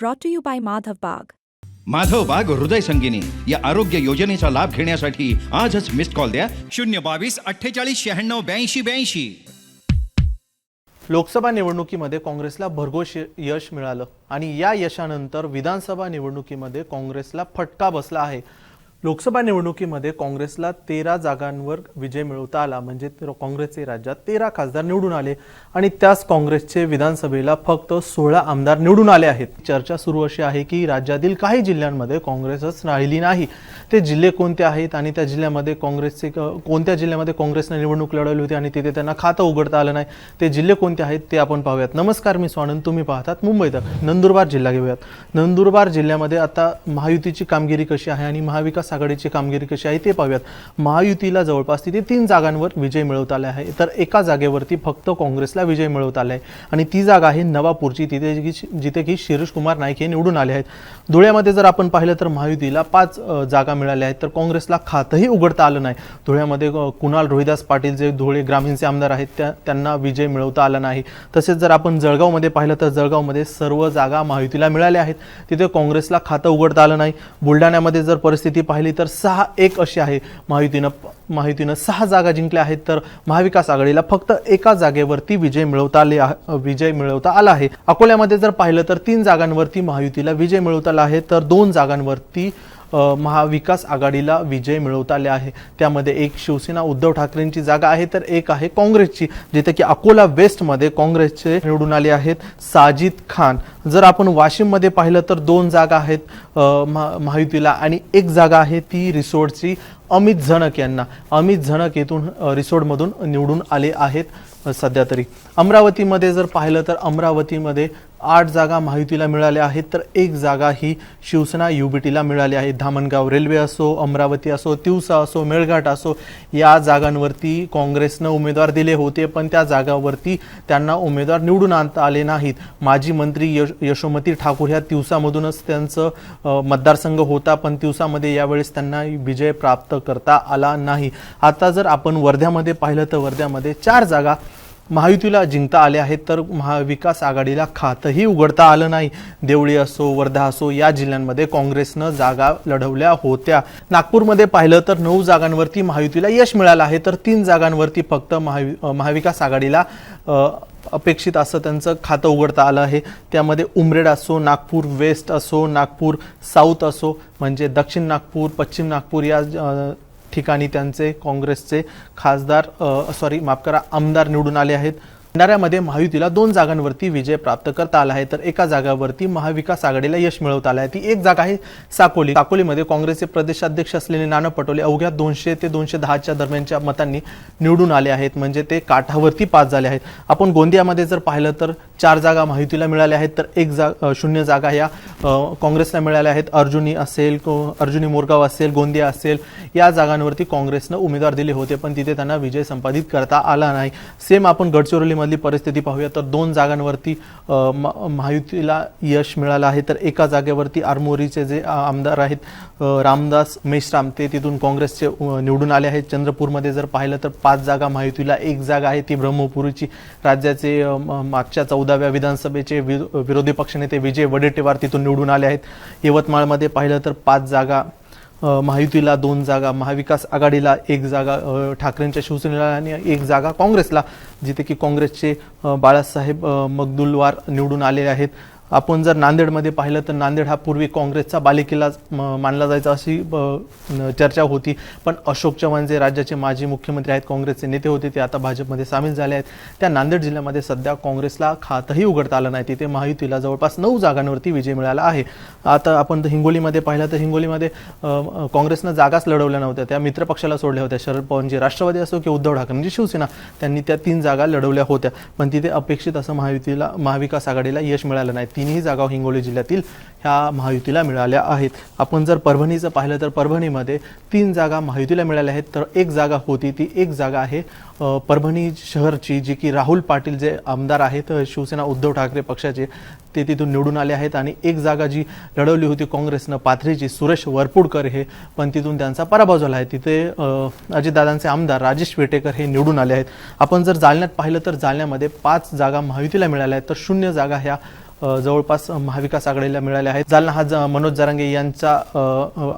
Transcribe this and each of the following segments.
brought to you by Madhav Bag. Madhav बाग हृदय संगिनी या आरोग्य योजनेचा लाभ घेण्यासाठी आजच मिस्ड कॉल द्या. शून्य बावीस अठ्ठेचाळीस शहाण्णव ब्याऐंशी ब्याऐंशी. लोकसभा निवडणुकीमध्ये काँग्रेसला भरघोस य- यश मिळालं आणि या यशानंतर विधानसभा निवडणुकीमध्ये काँग्रेसला फटका बसला आहे. लोकसभा निवडणुकीमध्ये काँग्रेसला तेरा जागांवर विजय मिळवता आला. म्हणजे काँग्रेसचे राज्यात तेरा खासदार निवडून आले. आणि त्याच काँग्रेसचे विधानसभेला फक्त सोळा आमदार निवडून आले आहेत. चर्चा सुरू अशी आहे की राज्यातील काही जिल्ह्यांमध्ये काँग्रेसच राहिली नाही. ते जिल्हे कोणते आहेत आणि त्या जिल्ह्यामध्ये काँग्रेसचे क- कोणत्या जिल्ह्यामध्ये काँग्रेसने निवडणूक लढवली होती आणि तिथे त्यांना खातं उघडता आलं नाही? ते जिल्हे कोणते आहेत ते आपण पाहूयात. नमस्कार मी स्वानंद. तुम्ही पाहतात मुंबईत नंदुरबार जिल्हा घेऊयात. नंदुरबार जिल्ह्यामध्ये आता महायुतीची कामगिरी कशी आहे आणि महाविकास आघाडीची कामगिरी कशी आहे ते पाहूयात. महायुतीला जवळपास तिथे तीन जागांवर विजय मिळवता आला आहे. तर एका जागेवरती फक्त काँग्रेसला विजय मिळवता आला आहे. आणि ती जागा आहे नवापूरची तिथे जिथे की शिरीष कुमार नाईक हे निवडून आले आहेत. धुळ्यामध्ये जर आपण पाहिलं तर महायुतीला पाच जागा मिळाल्या आहेत. तर काँग्रेसला खातंही उघडता आलं नाही. धुळ्यामध्ये कुणाल रोहिदास पाटील जे धुळे ग्रामीणचे आमदार आहेत त्या त्यांना विजय मिळवता आला नाही. तसेच जर आपण जळगावमध्ये पाहिलं तर जळगावमध्ये सर्व जागा महायुतीला मिळाल्या आहेत. तिथे काँग्रेसला खातं उघडता आलं नाही. बुलढाण्यामध्ये जर परिस्थिती पाहिली तर सहा एक अशी आहे. महायुतीनं महायुतीनं सहा जागा जिंकल्या आहेत तर महाविकास आघाडीला फक्त एका जागेवरती विजय मिळवता आले विजय मिळवता आला आहे. अकोल्यामध्ये जर पाहिलं तर तीन जागांवरती महायुतीला विजय मिळवता आला आहे. तर दोन जागांवरती महाविकास आघाडीला विजय मिळवता आले आहे. त्यामध्ये एक शिवसेना उद्धव ठाकरेंची जागा आहे तर एक आहे काँग्रेसची जिथे की अकोला वेस्टमध्ये काँग्रेसचे निवडून आले आहेत साजिद खान. जर आपण वाशिममध्ये पाहिलं तर दोन जागा आहेत महायुतीला आणि एक जागा आहे ती रिसोडची अमित झणक यांना. अमित झणक येथून रिसोर्टमधून रिसोडमधून निवडून आले आहेत सध्या तरी. अमरावतीमध्ये जर पाहिलं तर अमरावतीमध्ये आठ जागा महायुतीला मिळाल्या आहेत तर एक जागा ही शिवसेना युबीटीला मिळाली आहे. धामणगाव रेल्वे असो अमरावती असो तिवसा असो मेळघाट असो या जागांवरती काँग्रेसनं उमेदवार दिले होते पण त्या जागावरती त्यांना उमेदवार निवडून आणता आले नाहीत. माजी मंत्री यश यशोमती ठाकूर ह्या तिवसामधूनच त्यांचं मतदारसंघ होता पण तिवसामध्ये यावेळेस त्यांना विजय प्राप्त करता आला नाही. आता जर आपण वर्ध्यामध्ये पाहिलं तर वर्ध्यामध्ये चार जागा महायुतीला जिंकता आले आहेत तर महाविकास आघाडीला खातंही उघडता आलं नाही. देवळी असो वर्धा असो या जिल्ह्यांमध्ये काँग्रेसनं जागा लढवल्या होत्या. नागपूरमध्ये पाहिलं तर नऊ जागांवरती महायुतीला यश मिळालं आहे तर तीन जागांवरती फक्त महावि महाविकास आघाडीला अपेक्षित असं त्यांचं खातं उघडता आलं आहे. त्यामध्ये उमरेड असो नागपूर वेस्ट असो नागपूर साऊथ असो म्हणजे दक्षिण नागपूर पश्चिम नागपूर या ठिकाणी त्यांचे काँग्रेसचे खासदार सॉरी माफ करा आमदार निवडून आले आहेत. भंडाऱ्यामध्ये महायुतीला दोन जागांवरती विजय प्राप्त करता आला आहे. तर एका जागावरती महाविकास आघाडीला यश मिळवता आलं आहे. ती एक जागा आहे साकोली. साकोलीमध्ये काँग्रेसचे प्रदेशाध्यक्ष असलेले नाना पटोले अवघ्या दोनशे ते दोनशे दहाच्या दरम्यानच्या मतांनी निवडून आले आहेत. म्हणजे ते काठावरती पास झाले आहेत. आपण गोंदियामध्ये जर पाहिलं तर चार जागा महायुतीला मिळाल्या आहेत. तर एक जा शून्य जागा या काँग्रेसला मिळाल्या आहेत. अर्जुनी असेल को- अर्जुनी मोरगाव असेल गोंदिया असेल या जागांवरती काँग्रेसनं उमेदवार दिले होते. पण तिथे त्यांना विजय संपादित करता आला नाही. सेम आपण मधली परिस्थिती पाहूया. तर दोन जागांवरती म- महायुतीला यश मिळालं आहे. तर एका जागेवरती आरमोरीचे जे आमदार आहेत रामदास मेश्राम ते तिथून काँग्रेसचे निवडून आले आहेत. चंद्रपूरमध्ये जर पाहिलं तर पाच जागा महायुतीला एक जागा आहे ती ब्रह्मपुरीची. राज्याचे मागच्या चौदाव्या विधानसभेचे विरोधी पक्षनेते विजय वडेट्टीवार तिथून निवडून आले आहेत. यवतमाळमध्ये पाहिलं तर पाच जागा महायुतीला दोन जागा महाविकास आघाडीला एक जागा ठाकरेंच्या शिवसेनेला आणि एक जागा काँग्रेसला जिथे की काँग्रेसचे बाळासाहेब मगदुलवार निवडून आलेले आहेत. आपण जर नांदेडमध्ये पाहिलं तर नांदेड हा पूर्वी काँग्रेसचा बालेकिल्ला म- मानला जायचा अशी चर्चा होती. पण अशोक चव्हाण जे राज्याचे माजी मुख्यमंत्री आहेत काँग्रेसचे नेते होते ते आता भाजपमध्ये सामील झाले आहेत. त्या नांदेड जिल्ह्यामध्ये सध्या काँग्रेसला खातही उघडता आलं नाही. तिथे महायुतीला जवळपास नऊ जागांवरती विजय मिळाला आहे. आता आपण हिंगोलीमध्ये पाहिलं तर हिंगोलीमध्ये काँग्रेसनं जागाच लढवल्या नव्हत्या. त्या मित्रपक्षाला सोडल्या होत्या. शरद पवारजी राष्ट्रवादी असो की उद्धव ठाकरे म्हणजे शिवसेना त्यांनी त्या तीन जागा लढवल्या होत्या. पण तिथे अपेक्षित असं महायुतीला महाविकास आघाडीला यश मिळालं नाही. तिन्ही जागा हिंगोली जिल्ह्यातील ह्या महायुतीला मिळाल्या आहेत. आपण जर परभणीचं पाहिलं तर परभणीमध्ये तीन जागा महायुतीला मिळाल्या आहेत. तर एक जागा होती ती एक जागा आहे परभणी शहरची जी की राहुल पाटील जे आमदार आहेत शिवसेना उद्धव ठाकरे पक्षाचे ते तिथून निवडून आले आहेत. आणि एक जागा जी लढवली होती काँग्रेसनं पाथरीची सुरेश वरपुडकर हे पण तिथून त्यांचा पराभव झाला आहे. तिथे अजितदादांचे आमदार राजेश वेटेकर हे निवडून आले आहेत. आपण जर जालन्यात पाहिलं तर जालन्यामध्ये पाच जागा महायुतीला मिळाल्या आहेत. तर शून्य जागा ह्या जवळपास महाविकास आघाडीला मिळाल्या आहेत. जालना हा ज- मनोज जरांगे यांचा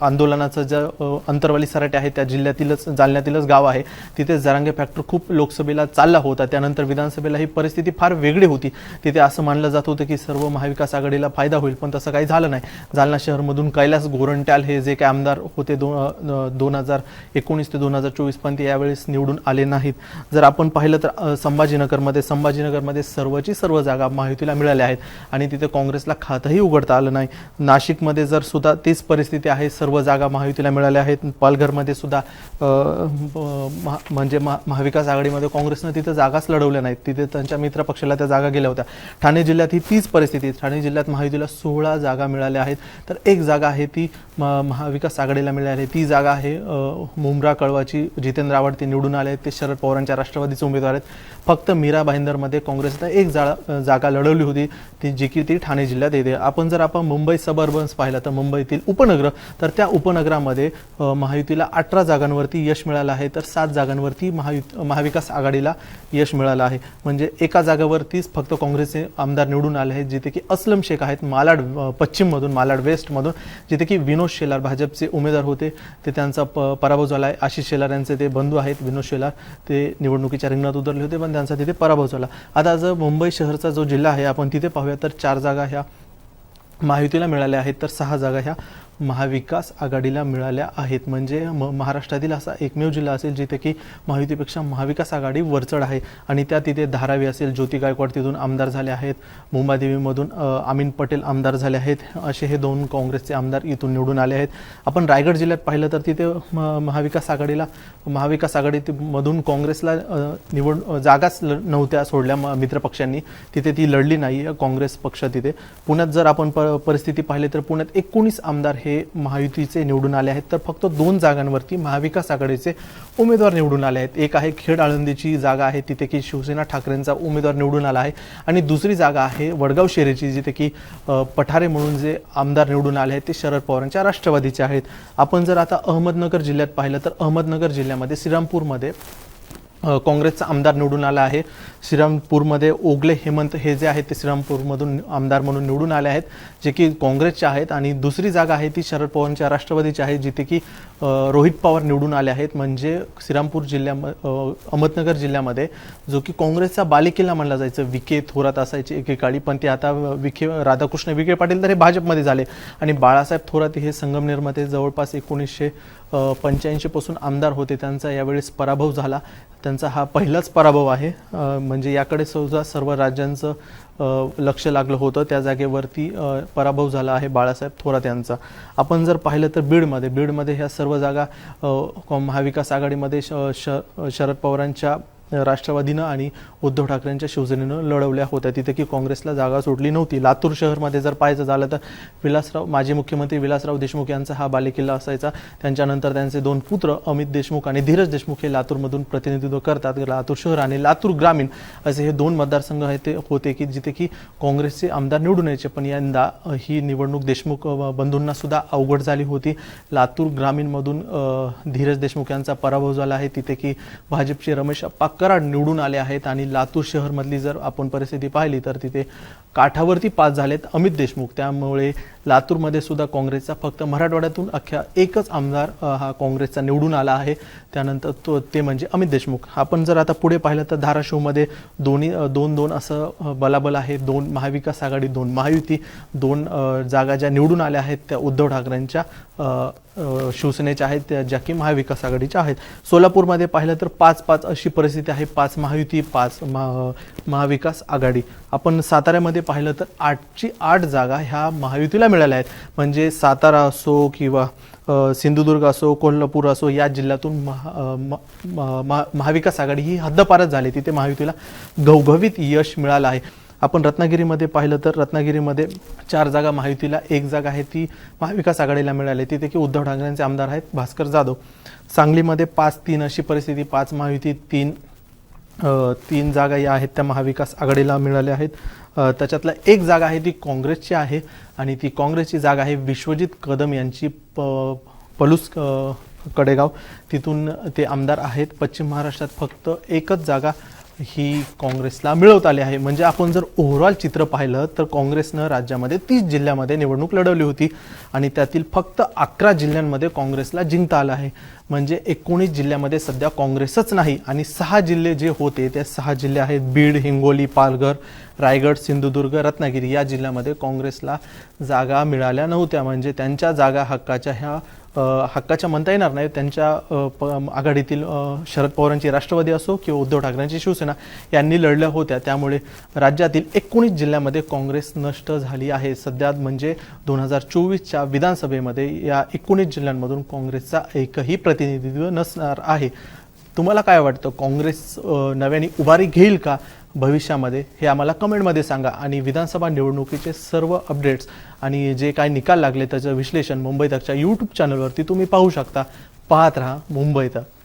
आंदोलनाचं ज्या अंतरवाली सराटे आहे त्या जिल्ह्यातीलच जालन्यातीलच गाव आहे. तिथे जरांगे फॅक्टर खूप लोकसभेला चालला होता. त्यानंतर विधानसभेला ही परिस्थिती फार वेगळी होती. तिथे असं मानलं जात होतं की सर्व महाविकास आघाडीला फायदा होईल पण तसं काही झालं नाही. जालना शहरमधून कैलास गोरंट्याल हे जे काही आमदार होते दोन दोन हजार एकोणीस ते दोन हजार चोवीसपर्यंत यावेळेस निवडून आले नाहीत. जर आपण पाहिलं तर संभाजीनगरमध्ये संभाजीनगरमध्ये सर्वची सर्व जागा महायुतीला मिळाल्या आहेत. आणि तिथे काँग्रेसला खातंही उघडता आलं नाही. नाशिकमध्ये जर सुद्धा तीच परिस्थिती आहे सर्व जागा महायुतीला मिळाल्या आहेत. पालघरमध्ये सुद्धा महा- म्हणजे महा- महाविकास आघाडीमध्ये काँग्रेसनं तिथं जागाच लढवल्या नाहीत. तिथे त्यांच्या मित्रपक्षाला त्या जागा गेल्या होत्या. ठाणे जिल्ह्यात ही तीच परिस्थिती ठाणे जिल्ह्यात महायुतीला सोळा जागा मिळाल्या आहेत. तर एक जागा आहे ती म- महाविकास आघाडीला मिळाली आहे. ती जागा आहे मुंब्रा कळवाची. जितेंद्र आव्हाड ते निवडून आले आहेत. ते शरद पवारांच्या राष्ट्रवादीचे उमेदवार आहेत. फक्त मीरा भाईंदरमध्ये काँग्रेसनं एक जागा जागा लढवली होती. ती जी की ती ठाणे जिल्ह्यात. येते आपण जर आपण मुंबई सबअर्बन्स पाहिलं तर मुंबईतील उपनगर तर त्या उपनगरामध्ये महायुतीला अठरा जागांवरती यश मिळालं आहे. तर सात जागांवरती महायुत महाविकास आघाडीला यश मिळालं आहे. म्हणजे एका जागावरतीच फक्त काँग्रेसचे आमदार निवडून आले आहेत जिथे की असलम शेख आहेत मालाड पश्चिममधून मालाड वेस्टमधून जिथे की विनोद शेलार भाजपचे उमेदवार होते. ते त्यांचा प पराभव झाला आहे आशिष शेलार यांचे ते बंधू आहेत. विनोद शेलार ते निवडणुकीच्या रिंगणात उतरले होते पण त्यांचा तिथे पराभव झाला. आता जर मुंबई शहरचा जो जिल्हा आहे आपण तिथे पाहूया तर चार जागा ह्या महायुतीला मिळाल्या आहेत तर सहा जागा ह्या महाविकास आघाडीला मिळाल्या आहेत. म्हणजे म महाराष्ट्रातील असा एकमेव जिल्हा असेल जिथे की महायुतीपेक्षा महाविकास आघाडी वरचढ आहे आणि त्या तिथे धारावी असेल ज्योती गायकवाड तिथून आमदार झाले आहेत. मुंबादेवीमधून अ, अमीन पटेल आमदार झाले आहेत. असे हे दोन काँग्रेसचे आमदार इथून निवडून आले आहेत. आपण रायगड जिल्ह्यात पाहिलं तर तिथे म- महाविकास आघाडीला महाविकास आघाडीमधून काँग्रेसला निवड जागाच ल- नव्हत्या सोडल्या म- मित्रपक्षांनी. तिथे ती लढली नाही काँग्रेस पक्ष तिथे. पुण्यात जर आपण प परिस्थिती पाहिली तर पुण्यात एकोणीस आमदार हे महायुतीचे निवडून आले आहेत. तर फक्त दोन जागांवरती महाविकास आघाडीचे उमेदवार निवडून आले आहेत. एक आहे खेड आळंदीची जागा आहे तिथे की शिवसेना ठाकरेंचा उमेदवार निवडून आला आहे. आणि दुसरी जागा आहे वडगाव शेरेची जिथे की पठारे म्हणून जे आमदार निवडून आले आहेत ते शरद पवारांच्या राष्ट्रवादीचे आहेत. आपण जर आता अहमदनगर जिल्ह्यात पाहिलं तर अहमदनगर जिल्ह्यामध्ये श्रीरामपूरमध्ये काँग्रेसचा आमदार निवडून आला आहे. श्रीरामपूरमध्ये ओगले हेमंत हे जे आहेत ते श्रीरामपूरमधून आमदार म्हणून निवडून आले आहेत जे की काँग्रेसचे आहेत. आणि दुसरी जागा आहे ती शरद पवारांच्या राष्ट्रवादीची आहे जिथे की रोहित पवार निवडून आले आहेत. म्हणजे श्रीरामपूर जिल्ह्याम अहमदनगर जिल्ह्यामध्ये जो की काँग्रेसचा बालेकिल्ला मानला जायचं. विखे थोरात असायचे एकेकाळी पण ते आता विखे राधाकृष्ण विखे पाटील तर हे भाजपमध्ये झाले. आणि बाळासाहेब थोरात हे संगमनेरमध्ये जवळपास एकोणीसशे पंच्याऐंशीपासून आमदार होते. त्यांचा यावेळेस पराभव झाला. त्यांचा हा पहिलाच पराभव आहे. म्हणजे याकडे सुद्धा सर्व राज्यांचं लक्ष लागलं होतं. त्या जागेवरती पराभव झाला आहे बाळासाहेब थोरात यांचा. आपण जर पाहिलं तर बीडमध्ये बीडमध्ये ह्या सर्व जागा महाविकास आघाडीमध्ये श श शरद पवारांच्या राष्ट्रवादीनं आणि उद्धव ठाकरेंच्या शिवसेनेनं लढवल्या होत्या. तिथे की काँग्रेसला जागा सोडली नव्हती. लातूर शहरमध्ये जर पाहायचं झालं तर विलासराव माजी मुख्यमंत्री विलासराव देशमुख यांचा हा बालेकिल्ला असायचा. त्यांच्यानंतर त्यांचे दोन पुत्र अमित देशमुख आणि धीरज देशमुख हे लातूरमधून प्रतिनिधित्व करतात. लातूर शहर आणि लातूर ग्रामीण असे हे दोन मतदारसंघ आहेत ते होते की जिथे की काँग्रेसचे आमदार निवडून यायचे. पण यंदा ही निवडणूक देशमुख बंधूंना सुद्धा अवघड झाली होती. लातूर ग्रामीणमधून धीरज देशमुख यांचा पराभव झाला आहे. तिथे की भाजपचे रमेश अप्पा कराड निवडून आले आहेत आणि लातूर शहरमधली जर आपण परिस्थिती पाहिली तर तिथे काठावरती पास झालेत अमित देशमुख. त्यामुळे लातूरमध्ये सुद्धा काँग्रेसचा फक्त मराठवाड्यातून अख्ख्या एकच आमदार हा काँग्रेसचा निवडून आला आहे. त्यानंतर तो ते म्हणजे अमित देशमुख. आपण जर आता पुढे पाहिलं तर धाराशिवमध्ये दोन्ही दोन दोन असं बलाबल आहे. दोन महाविकास आघाडी दोन महायुती दोन जागा ज्या निवडून आल्या आहेत त्या उद्धव ठाकरेंच्या शिवसेनेच्या आहेत त्या ज्या की महाविकास आघाडीच्या आहेत. सोलापूरमध्ये पाहिलं तर पाच पाच अशी परिस्थिती आहे. पाच महायुती पाच महा महाविकास आघाडी. आपण साताऱ्यामध्ये पाहिलं तर आठची आठ जागा ह्या महायुतीला मिळाल्या आहेत. म्हणजे सातारा असो किंवा सिंधुदुर्ग असो कोल्हापूर असो या जिल्ह्यातून महा म- महा- महाविकास आघाडी ही हद्दपारच झाली. तिथे महायुतीला घवघवीत यश मिळालं आहे. आपण रत्नागिरीमध्ये पाहिलं तर रत्नागिरीमध्ये चार जागा महायुतीला एक जागा आहे ती महाविकास आघाडीला मिळाली. तिथे की उद्धव ठाकरेंचे आमदार आहेत भास्कर जाधव. सांगलीमध्ये पाच तीन अशी परिस्थिती पाच महायुती तीन तीन जागा या आहेत त्या महाविकास आघाडीला मिळाल्या आहेत. त्याच्यातला एक जागा आहे ती काँग्रेसची आहे आणि ती काँग्रेसची जागा आहे विश्वजित कदम यांची प पलूस कडेगाव. तिथून ते आमदार आहेत. पश्चिम महाराष्ट्रात फक्त एकच जागा ही काँग्रेसला मिळवत आली आहे. म्हणजे आपण जर ओव्हरऑल चित्र पाहिलं तर काँग्रेसनं राज्यामध्ये तीस जिल्ह्यामध्ये निवडणूक लढवली होती आणि त्यातील फक्त अकरा जिल्ह्यांमध्ये काँग्रेसला जिंकता आलं आहे. म्हणजे एकोणीस जिल्ह्यामध्ये सध्या काँग्रेसच नाही आणि सहा जिल्हे जे होते ते सहा जिल्हे आहेत. बीड हिंगोली पालघर रायगड सिंधुदुर्ग रत्नागिरी या जिल्ह्यामध्ये काँग्रेसला जागा मिळाल्या नव्हत्या. म्हणजे त्यांच्या जागा हक्काच्या ह्या हक्काच्या म्हणता येणार नाही. त्यांच्या प- आघाडीतील शरद पवारांची राष्ट्रवादी असो किंवा उद्धव ठाकरेंची शिवसेना यांनी लढल्या होत्या. त्यामुळे राज्यातील एकोणीस जिल्ह्यामध्ये काँग्रेस नष्ट झाली आहे. सध्या म्हणजे दोन हजार चोवीसच्या विधानसभेमध्ये या एकोणीस जिल्ह्यांमधून काँग्रेसचा एकही प्रतिनिधित्व नसणार आहे. तुम्हाला काय वाटतं? काँग्रेस नव्याने उभारी घेईल का? भविष्यामध्ये हे आम्हाला कमेंटमध्ये सांगा. आणि विधानसभा निवडणुकीचे सर्व अपडेट्स आणि जे काय निकाल लागले त्याचं विश्लेषण मुंबई तकच्या यूट्यूब चॅनलवरती तुम्ही पाहू शकता. पाहत राहा मुंबई तक.